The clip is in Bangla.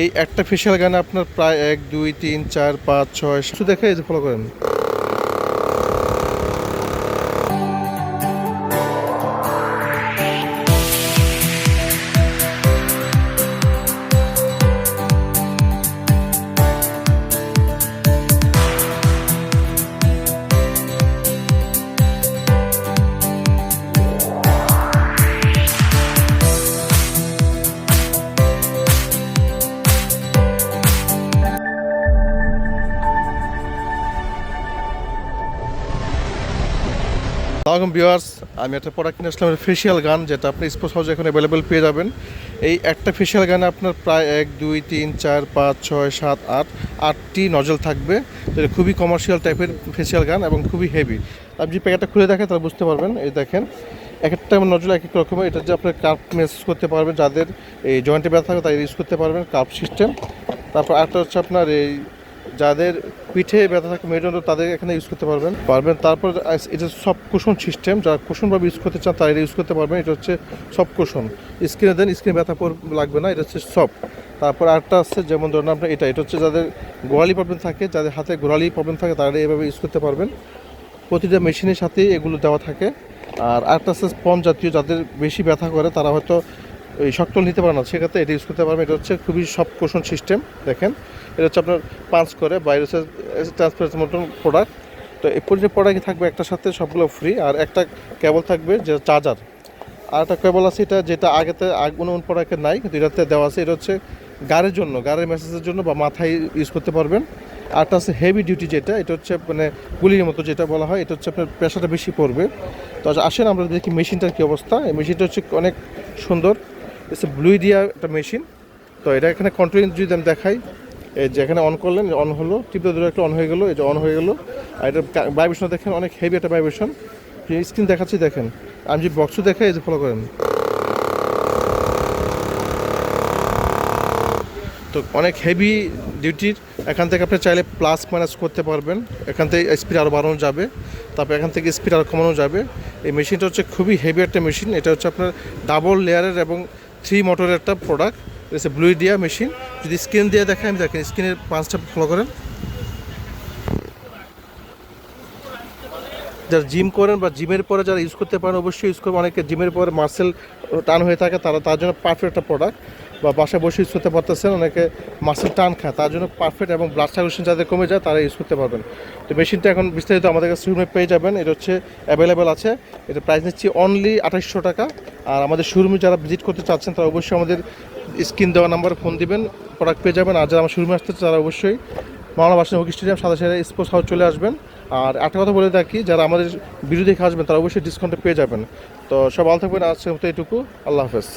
এই একটা ফেসিয়াল গানে আপনার প্রায় এক, দুই, তিন, চার, পাঁচ, ছয় শুধু দেখে ফলো করেন। সালাম ভিউয়ার্স, আমি একটা প্রোডাক্ট কিনে আসলাম ফেশিয়াল গান, যেটা আপনি স্পোর্টস হাউসে এখন অ্যাভেলেবেল পেয়ে যাবেন। এই একটা ফেশিয়াল গানে আপনার প্রায় এক, দুই, তিন, চার, পাঁচ, ছয়, সাত, আট, আটটি নজল থাকবে। এটা খুবই কমার্শিয়াল টাইপের ফেশিয়াল গান এবং খুবই হেভি আপনি প্যাকেটটা খুলে দেখেন, তাহলে বুঝতে পারবেন। এই দেখেন এক একটা নজল এক এক রকমের, এটা যে আপনার কার্প মেস করতে পারবেন, যাদের এই জয়েন্টে ব্যথা থাকে তাই ইউজ করতে পারবেন কার্প সিস্টেম তারপর আরেকটা হচ্ছে আপনার এই যাদের পিঠে ব্যথা থাকে মেরুদণ্ড তাদের এখানে ইউজ করতে পারবেন। পারবেন তারপর এটা সব কুশন সিস্টেম যারা কুশনভাবে ইউজ করতে চান, তারা এটা ইউজ করতে পারবেন। এটা হচ্ছে সব কুশন স্ক্রিনে দেন স্ক্রিনে ব্যথা লাগবে না, এটা হচ্ছে সব। তারপর আরেকটা আছে, যেমন ধরুন আপনার এটা এটা হচ্ছে যাদের গোড়ালি প্রবলেম থাকে, যাদের হাতে গোড়ালি প্রবলেম থাকে, তারা এভাবে ইউজ করতে পারবেন। প্রতিটা মেশিনের সাথেই এগুলো দেওয়া থাকে। আর আরেকটা আছে স্পঞ্জ জাতীয় যাদের বেশি ব্যথা করে, তারা হয়তো এই শক্তল নিতে পারে না সেক্ষেত্রে এটা ইউজ করতে পারবেন। এটা হচ্ছে খুবই সব কোশন সিস্টেম দেখেন। এটা হচ্ছে আপনার পাঞ্চ করে বাইরে হচ্ছে মতন প্রোডাক্ট তো এই প্রতিটা প্রোডাক্টই থাকবে একটার সাথে সবগুলো ফ্রি আর একটা কেবল থাকবে যে চার্জার আর একটা কেবল আছে এটা যেটা আগেতে আগ অন্য প্রোডাক্টের নাই কিন্তু এটাতে দেওয়া আছে। এটা হচ্ছে গাড়ির জন্য গাড়ির মেসেজের জন্য বা মাথায় ইউজ করতে পারবেন। আরটা আছে হেভি ডিউটি যেটা এটা হচ্ছে মানে গুলির মতো যেটা বলা হয় এটা হচ্ছে আপনার প্রেশারটা বেশি পড়বে। তো আচ্ছা, আসেন আমরা দেখি মেশিনটার কী অবস্থা। এই মেশিনটা হচ্ছে অনেক সুন্দর। হচ্ছে ব্লুই দিয়া একটা মেশিন তো এটা এখানে কন্ট্রোল যদি আমি দেখাই, এই যে এখানে অন করলেন অন হলো টিপে ধরে একটা অন হয়ে গেলো, এই যে অন হয়ে গেলো। আর এটা ভাইব্রেশন দেখেন, অনেক হেভি একটা ভাইব্রেশন স্ক্রিন দেখাচ্ছি, দেখেন। আমি যদি বক্সও দেখাই, এই যে ফলো করেন। তো অনেক হেভি ডিউটির এখান থেকে আপনি চাইলে প্লাস মাইনাস করতে পারবেন। এখান থেকে স্পিড আরও বাড়ানো যাবে। তারপর এখান থেকে স্পিড আরও কমানো যাবে। এই মেশিনটা হচ্ছে খুবই হেভি একটা মেশিন এটা হচ্ছে আপনার ডাবল লেয়ারের এবং থ্রি মোটরের একটা প্রোডাক্ট হচ্ছে ব্লুইডিয়া মেশিন যদি স্ক্রিন দিয়ে দেখেন আমি দেখেন স্ক্রিনের পাঁচটা ফলো করেন। যারা জিম করেন বা জিমের পরে যারা ইউজ করতে পারেন, অবশ্যই ইউজ করবেন। অনেকে জিমের পরে মার্সেল টান হয়ে থাকে, তারা তার জন্য পারফেক্ট একটা প্রোডাক্ট বা বাসায় বসে ইউজ করতে পারতেছেন, অনেকে মার্সেল টান খায়, তার জন্য পারফেক্ট এবং ব্লাড সার্কুলেশন যাদের কমে যায়, তারা ইউজ করতে পারবেন। তো মেশিনটা এখন বিস্তারিত আমাদের কাছে পেয়ে যাবেন। এটা হচ্ছে অ্যাভেলেবেল আছে। এটা প্রাইস নিচ্ছি অনলি আঠাশশো টাকা। আর আমাদের শোরুমে যারা ভিজিট করতে চাচ্ছেন, তারা অবশ্যই আমাদের স্ক্রিন দেওয়া নাম্বারে ফোন দিবেন প্রোডাক্ট পেয়ে যাবেন। আর যারা আমার শোরুমে আসতে তারা অবশ্যই মাওলানা বাসিন হকি স্টেডিয়াম সাদা সাদা স্পোর্টস হাউস চলে আসবেন। আর একটা কথা বলে থাকি যারা আমাদের বিরুদ্ধে দেখে আসবেন, তারা অবশ্যই ডিসকাউন্টে পেয়ে যাবেন। তো সব ভালো থাকবেন আজকে মতো এটুকু আল্লাহ হাফেজ।